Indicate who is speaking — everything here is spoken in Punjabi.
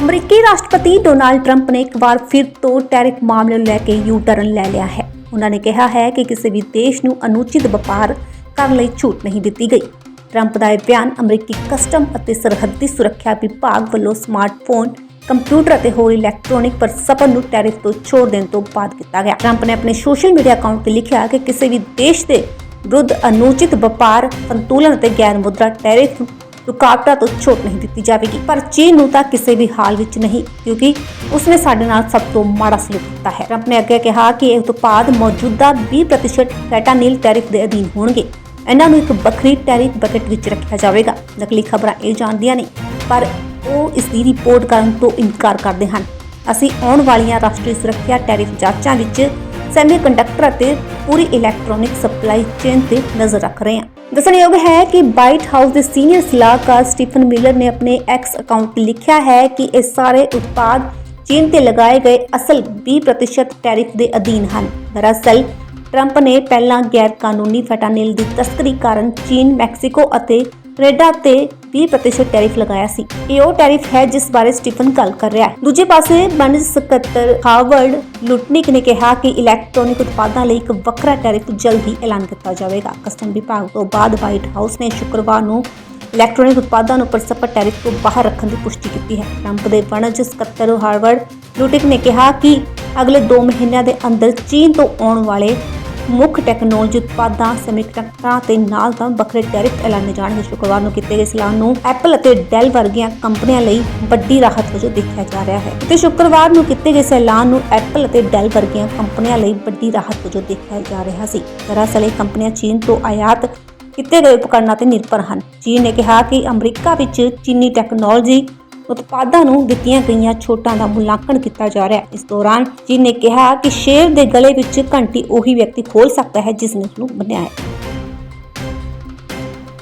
Speaker 1: ਅਮਰੀਕੀ ਰਾਸ਼ਟਰਪਤੀ ਡੋਨਾਲਡ ਟਰੰਪ ਨੇ ਇੱਕ ਵਾਰ ਫਿਰ ਤੋਂ ਟੈਰਿਫ ਮਾਮਲੇ ਨੂੰ ਲੈ ਕੇ ਯੂ ਟਰਨ ਲੈ ਲਿਆ ਹੈ। ਉਹਨਾਂ ਨੇ ਕਿਹਾ ਹੈ ਕਿ ਕਿਸੇ ਵੀ ਦੇਸ਼ ਨੂੰ ਅਨੁਚਿਤ ਵਪਾਰ ਕਰਨ ਲਈ ਛੂਟ ਨਹੀਂ ਦਿੱਤੀ ਗਈ। ਟਰੰਪ ਦਾ ਇਹ ਬਿਆਨ ਅਮਰੀਕੀ ਕਸਟਮ ਅਤੇ ਸਰਹੱਦੀ ਸੁਰੱਖਿਆ ਵਿਭਾਗ ਵੱਲੋਂ ਸਮਾਰਟਫੋਨ, ਕੰਪਿਊਟਰ ਅਤੇ ਹੋਰ ਇਲੈਕਟ੍ਰੋਨਿਕ ਪਰਸਪਨ ਨੂੰ ਟੈਰਿਫ ਤੋਂ ਛੋੜ ਦੇਣ ਤੋਂ ਬਾਅਦ ਕੀਤਾ ਗਿਆ। ਟਰੰਪ ਨੇ ਆਪਣੇ ਸੋਸ਼ਲ ਮੀਡੀਆ ਅਕਾਊਂਟ ਤੇ ਲਿਖਿਆ ਕਿ ਕਿਸੇ ਵੀ ਦੇਸ਼ ਦੇ ਵਿਰੁੱਧ ਅਨੁਚਿਤ ਵਪਾਰ, ਸੰਤੁਲਨ ਅਤੇ ਗੈਰ ਮੁਦਰਾ ਟੈਰਿਫ ਰੁਕਾਵਟਾਂ ਤੋਂ ਛੋਟ ਨਹੀਂ ਦਿੱਤੀ ਜਾਵੇਗੀ। ਪਰ ਚੀਨ ਨੂੰ ਤਾਂ ਕਿਸੇ ਵੀ ਹਾਲ ਵਿੱਚ ਨਹੀਂ, ਕਿਉਂਕਿ ਉਸਨੇ ਸਾਡੇ ਨਾਲ ਸਭ ਤੋਂ ਮਾੜਾ ਸਲੂਕ ਕੀਤਾ ਹੈ। ਟਰੰਪ ਨੇ ਅੱਗੇ ਕਿਹਾ ਕਿ ਇਹ ਉਤਪਾਦ ਮੌਜੂਦਾ 20% ਫੈਟਾਨੀਲ ਟੈਰਿਫ ਦੇ ਅਧੀਨ ਹੋਣਗੇ। ਇਹਨਾਂ ਨੂੰ ਇੱਕ ਵੱਖਰੀ ਟੈਰਿਫ ਬਕਟ ਵਿੱਚ ਰੱਖਿਆ ਜਾਵੇਗਾ। ਨਕਲੀ ਖਬਰਾਂ ਇਹ ਜਾਣਦੀਆਂ ਨੇ, ਪਰ ਉਹ ਇਸ ਦੀ ਰਿਪੋਰਟ ਕਰਨ ਤੋਂ ਇਨਕਾਰ ਕਰਦੇ ਹਨ। ਅਸੀਂ ਆਉਣ ਵਾਲੀਆਂ ਰਾਸ਼ਟਰੀ ਸੁਰੱਖਿਆ ਟੈਰਿਫ ਜਾਂਚਾਂ ਵਿੱਚ ਸੈਮੀਕੰਡਕਟਰ ਅਤੇ ਪੂਰੀ ਇਲੈਕਟ੍ਰੋਨਿਕ ਸਪਲਾਈ ਚੇਨ ਤੇ ਨਜ਼ਰ ਰੱਖ ਰਹੇ ਹਾਂ। ਦੱਸਣਯੋਗ ਹੈ ਕਿ ਵਾਈਟ ਹਾਊਸ ਦੇ ਸੀਨੀਅਰ ਸਲਾਹਕਾਰ ਸਟੀਫਨ ਮਿਲਰ ਨੇ ਆਪਣੇ ਐਕਸ ਅਕਾਊਂਟ ਲਿਖਿਆ ਹੈ ਕਿ ਇਹ ਸਾਰੇ ਉਤਪਾਦ ਚੀਨ ਤੇ ਲਗਾਏ ਗਏ ਅਸਲ 20% ਟੈਰਿਫ ਦੇ ਅਧੀਨ ਹਨ। ਦਰਅਸਲ ਟਰੰਪ ਨੇ ਪਹਿਲਾਂ ਗੈਰ ਕਾਨੂੰਨੀ ਫੈਟਾਨਿਲ ਦੀ ਤਸਕਰੀ ਕਾਰਨ ਚੀਨ, ਮੈਕਸੀਕੋ ਅਤੇ ਕੈਨੇਡਾ ਤੇ 20% ਟੈਰਿਫ ਲਗਾਇਆ ਸੀ। ਇਹ ਉਹ ਟੈਰਿਫ ਹੈ ਜਿਸ ਬਾਰੇ ਸਟੀਫਨ ਗੱਲ ਕਰ ਰਿਹਾ ਹੈ। ਦੂਜੇ ਪਾਸੇ ਵਣਜ ਸਕੱਤਰ ਹਾਵਰਡ ਲੁਟਨਿਕ ਨੇ ਕਿਹਾ ਕਿ ਇਲੈਕਟ੍ਰੋਨਿਕ ਉਤਪਾਦਾਂ ਲਈ ਇੱਕ ਵੱਖਰਾ ਟੈਰਿਫ ਜਲਦ ਹੀ ਐਲਾਨ ਕੀਤਾ ਜਾਵੇਗਾ। ਕਸਟਮ ਵਿਭਾਗ ਤੋਂ ਬਾਅਦ ਵਾਈਟ ਹਾਊਸ ਨੇ ਸ਼ੁੱਕਰਵਾਰ ਨੂੰ ਇਲੈਕਟ੍ਰੋਨਿਕ ਉਤਪਾਦਾਂ ਨੂੰ ਪਰਸਪਰ ਟੈਰਿਫ ਤੋਂ ਬਾਹਰ ਰੱਖਣ ਦੀ ਪੁਸ਼ਟੀ ਕੀਤੀ ਹੈ। ਟਰੰਪ ਦੇ ਵਣਜ ਸਕੱਤਰ ਹਾਰਵਰਡ ਲੁਟਿਕ ਨੇ ਕਿਹਾ ਕਿ ਅਗਲੇ 2 ਮਹੀਨਿਆਂ ਦੇ ਅੰਦਰ ਚੀਨ ਤੋਂ ਆਉਣ ਵਾਲੇ ਮੁੱਖ ਟੈਕਨੋਲੋਜੀ ਉਤਪਾਦਾਂ, ਸੈਮੀਕੰਡਕਟਰਾਂ ਤੇ ਨਾਲ ਤਾਂ ਵੱਖਰੇ ਟੈਰਿਫ ਐਲਾਨੇ ਜਾਣਗੇ। ਸ਼ੁੱਕਰਵਾਰ ਨੂੰ ਕੀਤੇ ਗਏ ਸਲਾਹ ਨੂੰ ਐਪਲ ਅਤੇ ਡੈਲ ਵਰਗੀਆਂ ਕੰਪਨੀਆਂ ਲਈ ਵੱਡੀ ਰਾਹਤ ਵਜੋਂ ਦੇਖਿਆ ਜਾ ਰਿਹਾ ਹੈ। ਤੇ ਸ਼ੁੱਕਰਵਾਰ ਨੂੰ ਕੀਤੇ ਗਏ ਐਲਾਨ ਨੂੰ ਐਪਲ ਅਤੇ ਡੈਲ ਵਰਗੀਆਂ ਕੰਪਨੀਆਂ ਲਈ ਵੱਡੀ ਰਾਹਤ ਵਜੋਂ ਦੇਖਿਆ ਜਾ ਰਿਹਾ ਸੀ। ਦਰਅਸਲ ਇਹ ਕੰਪਨੀਆਂ ਚੀਨ ਤੋਂ ਆਯਾਤ ਕੀਤੇ ਗਏ ਉਪਕਰਨਾਂ ਤੇ ਨਿਰਭਰ ਹਨ। ਚੀਨ ਨੇ ਕਿਹਾ ਕਿ ਅਮਰੀਕਾ ਵਿੱਚ ਚੀਨੀ ਟੈਕਨੋਲੋਜੀ ਉਤਪਾਦਾਂ ਨੂੰ ਦਿੱਤੀਆਂ ਗਈਆਂ ਛੋਟਾਂ ਦਾ ਮੁਲਾਂਕਣ ਕੀਤਾ ਜਾ ਰਿਹਾ ਹੈ। ਇਸ ਦੌਰਾਨ ਚੀਨ ਨੇ ਕਿਹਾ ਕਿ ਸ਼ੇਰ ਦੇ ਗਲੇ ਵਿੱਚ ਘੰਟੀ ਉਹੀ ਵਿਅਕਤੀ ਖੋਲ ਸਕਦਾ ਹੈ ਜਿਸ ਨੇ ਉਸ ਨੂੰ ਬੰਨਿਆ ਹੈ।